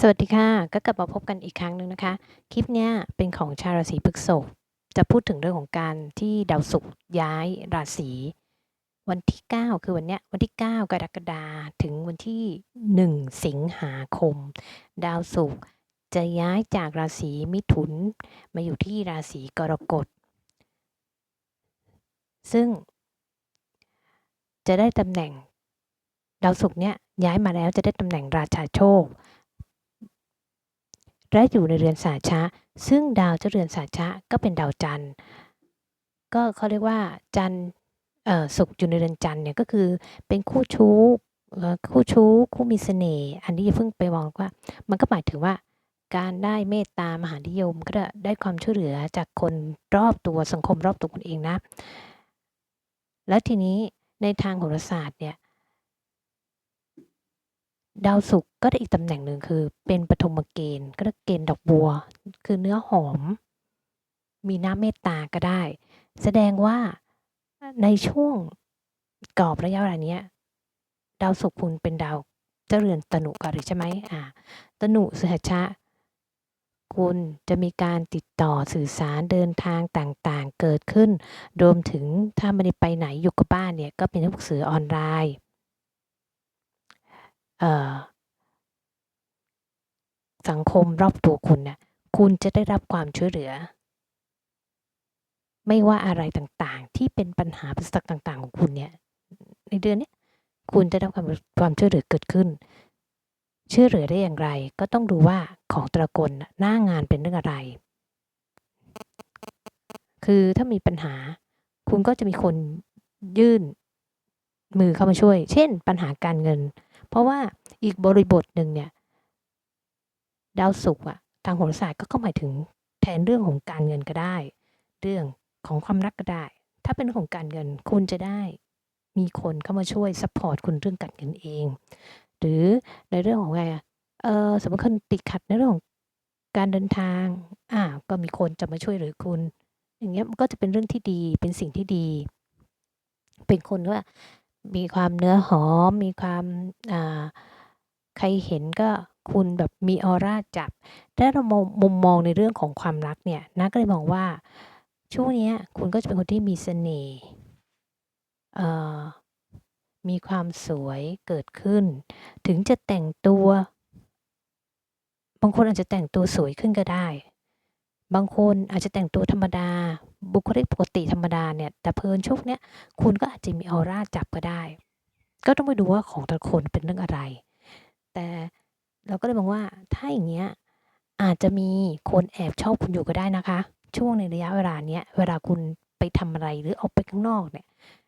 สวัสดีค่ะ ก็กลับมาพบกันอีกครั้งหนึ่งนะคะ คลิปเนี้ยเป็นของชาวราศีพฤษภจะพูดถึงเรื่องของการที่ดาวศุกร์ย้ายราศีวันที่ 9 คือวันเนี้ยวันที่ 9 กรกฎาคมถึงวันที่ 1 สิงหาคม ดาวศุกร์จะย้ายจากราศีมิถุนมาอยู่ที่ราศีกรกฎ ซึ่ง จะได้ตำแหน่ง ดาวศุกร์เนี้ยย้ายมาแล้วจะได้ตำแหน่งราชาโชค และอยู่ในเรือนสาชะ ซึ่งดาวเจ้าเรือนสาชะก็เป็นดาวจันทร์ ก็เขาเรียกว่าจันทร์เอ่อศุกร์อยู่ในเรือนจันทร์เนี่ยก็คือเป็นคู่ชู้คู่ชู้คู่มีเสน่ห์อันนี้อย่าเพิ่งไปมองว่า มันก็หมายถึงว่าการได้เมตตามหานิยมก็ได้ได้ความช่วยเหลือจากคนรอบตัวสังคมรอบตัวคุณเองนะ แล้วทีนี้ในทางโหราศาสตร์เนี่ย ดาวศุกร์ก็ได้อีกตำแหน่งหนึ่งคือ เป็นปฐมเกณฑ์ก็เรียกเกณฑ์ดอกบัว คือเนื้อหอม มีน้ำเมตตาก็ได้ แสดงว่าในช่วงกรอบระยะเวลาเนี้ยดาวศุกร์คุณเป็นดาวเจริญตนุกันหรือใช่ไหมอ่าตนุสหชะ คุณจะมีการติดต่อสื่อสารเดินทางต่างๆ เกิดขึ้น รวมถึงถ้าไม่ได้ไปไหนอยู่กับบ้านเนี่ย ก็เป็นพวกสื่อออนไลน์ สังคมรอบตัวคุณน่ะคุณจะได้รับความช่วยเหลือ ไม่ว่าอะไรต่างๆ ที่เป็นปัญหาปสรรคต่างๆ ของคุณเนี่ย ในเดือนนี้คุณจะได้รับความความช่วยเหลือเกิดขึ้นช่วยเหลือได้อย่างไร ก็ต้องดูว่าของต่ละคนน่ะหน้างานเป็นเรื่องอะไร คือถ้ามีปัญหา คุณก็จะมีคนยื่นมือเข้ามาช่วย เช่น ปัญหาการเงิน เพราะว่าอีกบริบทหนึ่งเนี่ยดาวศุกร์อะทางโหราศาสตร์ก็เข้าหมายถึงแทนเรื่องของการเงินก็ได้ เรื่องของความรักก็ได้ ถ้าเป็นของการเงินคุณจะได้มีคนเข้ามาช่วยซัพพอร์ตคุณเรื่องการเงินเอง หรือในเรื่องของไงอะเออสมมติคนติดขัดในเรื่องของการเดินทางอ่าก็มีคนจะมาช่วยหลือคุณ อย่างเงี้ยมันก็จะเป็นเรื่องที่ดีเป็นสิ่งที่ดี เป็นคนว่า มีความเนื้อหอม มีความใครเห็นก็คุณแบบมีออร่าจับถ้าเรามองมุมมองในเรื่องของความรักเนี่ยนะก็เลยมองว่าช่วงนี้คุณก็จะเป็นคนที่มีเสน่ห์มีความสวยเกิดขึ้น ถึงจะแต่งตัว บางคนอาจจะแต่งตัวสวยขึ้นก็ได้ บางคนอาจจะแต่งตัวธรรมดา บุคลิกปกติธรรมดาเนี่ย แต่เพลินช่วงเนี้ยคุณก็อาจจะมีออร่าจับก็ได้ ก็ต้องไปดูว่าของแต่ละคนเป็นเรื่องอะไร แต่เราก็เลยมองว่าถ้าอย่างเงี้ยอาจจะมีคนแอบชอบคุณอยู่ก็ได้นะคะ ช่วงในระยะเวลาเนี้ยเวลาคุณไปทำอะไรหรือออกไปข้างนอกเนี่ย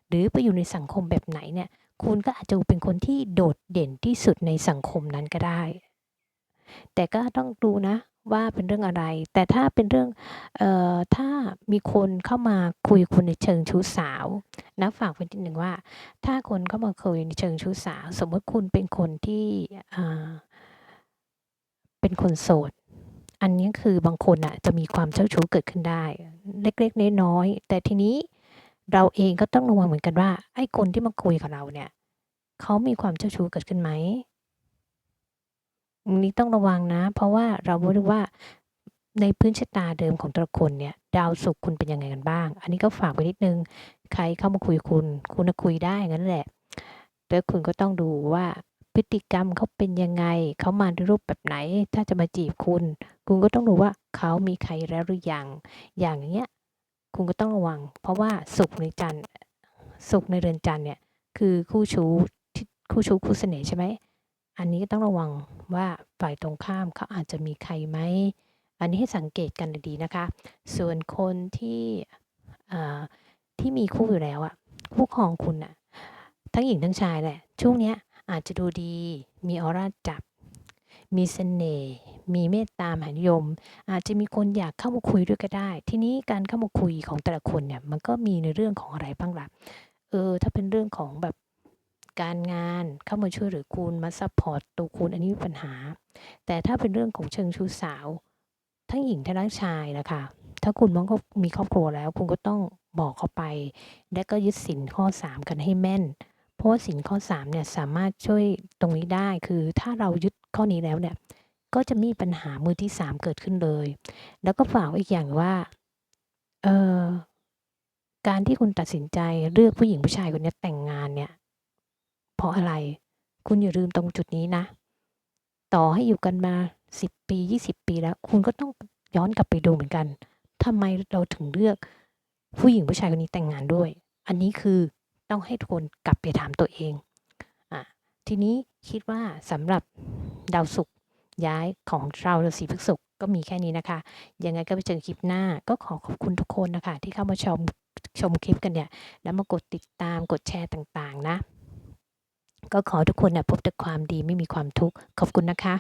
หรือไปอยู่ในสังคมแบบไหนเนี่ย คุณก็อาจจะเป็นคนที่โดดเด่นที่สุดในสังคมนั้นก็ได้ แต่ก็ต้องดูนะ ว่าเป็นเรื่องอะไร แต่ถ้าเป็นเรื่องเอ่อถ้ามีคนเข้ามาคุยคุณในเชิงชู้สาวนะฝากไว้นิดหนึ่งว่า ถ้าคนเข้ามาคุยในเชิงชู้สาว สมมติคุณเป็นคนที่อ่าเป็นคนโสด อันนี้คือบางคนน่ะจะมีความเจ้าชู้เกิดขึ้นได้ เล็กๆน้อยๆแต่ทีนี้เราเองก็ต้องระวังเหมือนกันว่าไอ้คนที่มาคุยกับเราเนี่ยเขามีความเจ้าชู้เกิดขึ้นไหม นี้ต้องระวังนะ เพราะว่าเราไม่รู้ว่าในพื้นชะตาเดิมของแต่ละคนเนี่ย ดาวศุกร์คุณเป็นยังไงกันบ้าง อันนี้ก็ฝากไว้นิดนึง ใครเข้ามาคุยคุณ คุณคุยได้งั้นแหละแต่คุณก็ต้องดูว่าพฤติกรรมเขาเป็นยังไง เขามาในรูปแบบไหน ถ้าจะมาจีบคุณ คุณก็ต้องดูว่าเขามีใครแล้วหรือยัง อย่างเงี้ย คุณก็ต้องระวัง เพราะว่าศุกร์ในจันทร์ศุกร์ในเรือนจันทร์เนี่ย คือคู่ชู้คู่ชู้คู่เสน่ห์ใช่ไหม อันนี้ต้องระวังว่าฝ่ายตรงข้ามเขาอาจจะมีใครไหม อันนี้ให้สังเกตกันดีๆนะคะ ส่วนคนที่ที่มีคู่อยู่แล้วอะคู่ครองคุณน่ะทั้งหญิงทั้งชายแหละ ช่วงเนี้ยอาจจะดูดี มีออร่าจับ มีเสน่ห์ มีเมตตามหานิยม อาจจะมีคนอยากเข้ามาคุยด้วยก็ได้ ทีนี้การเข้ามาคุยของแต่ละคนเนี่ย มันก็มีในเรื่องของอะไรบ้างล่ะ เออ ถ้าเป็นเรื่องของแบบ การงานเข้ามาช่วยเหลือคุณมาซัปพอร์ตตัวคุณอันนี้มีปัญหา แต่ถ้าเป็นเรื่องของเชิงชู้สาว ทั้งหญิงทั้งชายนะคะถ้าคุณมองเขามีครอบครัวแล้ว คุณก็ต้องบอกเขาไป และก็ยึดศีลข้อ 3 กันให้แม่น เพราะว่าศีลข้อ3เนี่ยสามารถช่วยตรงนี้ได้คือถ้าเรายึดข้อนี้แล้วเนี่ยก็จะมีปัญหามือที่สามเกิดขึ้นเลย แล้วก็ฝากอีกอย่างว่าเอ่อการที่คุณตัดสินใจเลือกผู้หญิงผู้ชายคนนี้แต่งงานเนี่ย เพราะอะไร คุณอย่าลืมตรงจุดนี้นะ ต่อให้อยู่กันมา10ปี20ปีแล้ว คุณก็ต้องย้อนกลับไปดูเหมือนกันทำไมเราถึงเลือก ผู้หญิงผู้ชายคนนี้แต่งงานด้วย อันนี้คือต้องให้ทุกคนกลับไปถามตัวเองอะทีนี้คิดว่าสำหรับดาวศุกร์ย้ายของเราราศีพฤษภก็มีแค่นี้นะคะ ยังไงก็ไปเจอคลิปหน้า ก็ขอขอบคุณทุกคนนะคะ ที่เข้ามาชมชมคลิปกันเนี่ย แล้วมากดติดตามกดแชร์ต่างๆนะ ก็ขอทุกคนนะพบแต่ความดีไม่มีความทุกข์ ขอบคุณนะคะ